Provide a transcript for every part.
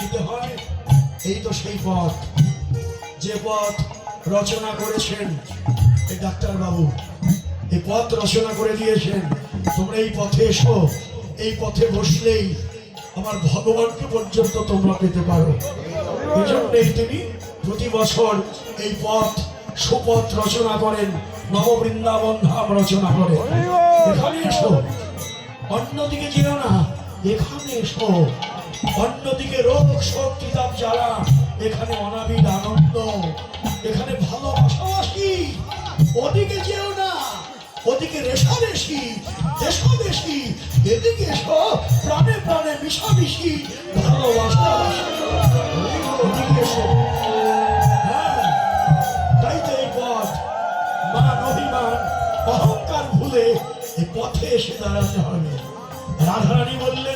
নিতে হয়, এই তো সেই পথ। যে পথ রচনা করেছেন এই ডাক্তার বাবু এই পথ রচনা করে দিয়েছেন। তোমরা এই পথে এসো, এই পথে বসলেই আমার ভগবানকে পর্যন্ত তোমরা পেতে পারো। এই জন্যই তিনি প্রতি বছর এই পথ, সুপথ রচনা করেন নববৃন্দাবন ধাম রচনা করেন। এখানে এসো, অন্যদিকে যেও না, এখানে এসো। অন্যদিকে রোগ শোক কিতাব জ্বালা। এখানে অনাবিল আনন্দ। এখানে ভালোবাসাবাসি। ওদিকে যেও না। ওদিকে রেশারেশি, দেশাদেশি। এদিকে এসো, প্রাণে প্রাণে মিশামিশি, ভালোবাসা। ওদিকে এসো। হ্যাঁ তাই তো এই পথ। মান অভিমান, অহংকার ভুলে এই পথে এসে দাঁড়াতে হবে। রাধারানী বললেন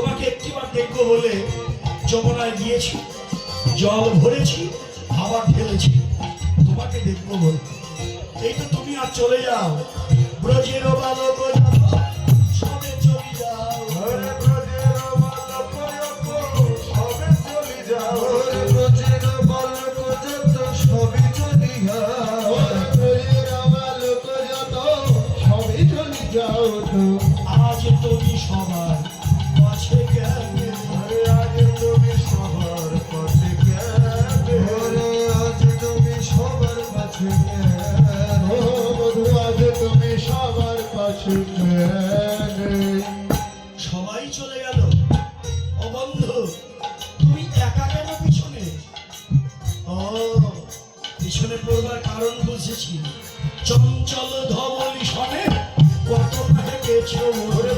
তোমাকে একটিবার দেখব বলে যমনায় গিয়েছি, জল ভরেছি আবার ফেলেছি তোমাকে দেখব বলে। এই তো তুমি আর চলে যাও। ব্রজের বালক করবার কারণ বুঝেছি। চঞ্চল ধবলি সনে কত হেঁটেছ মোরে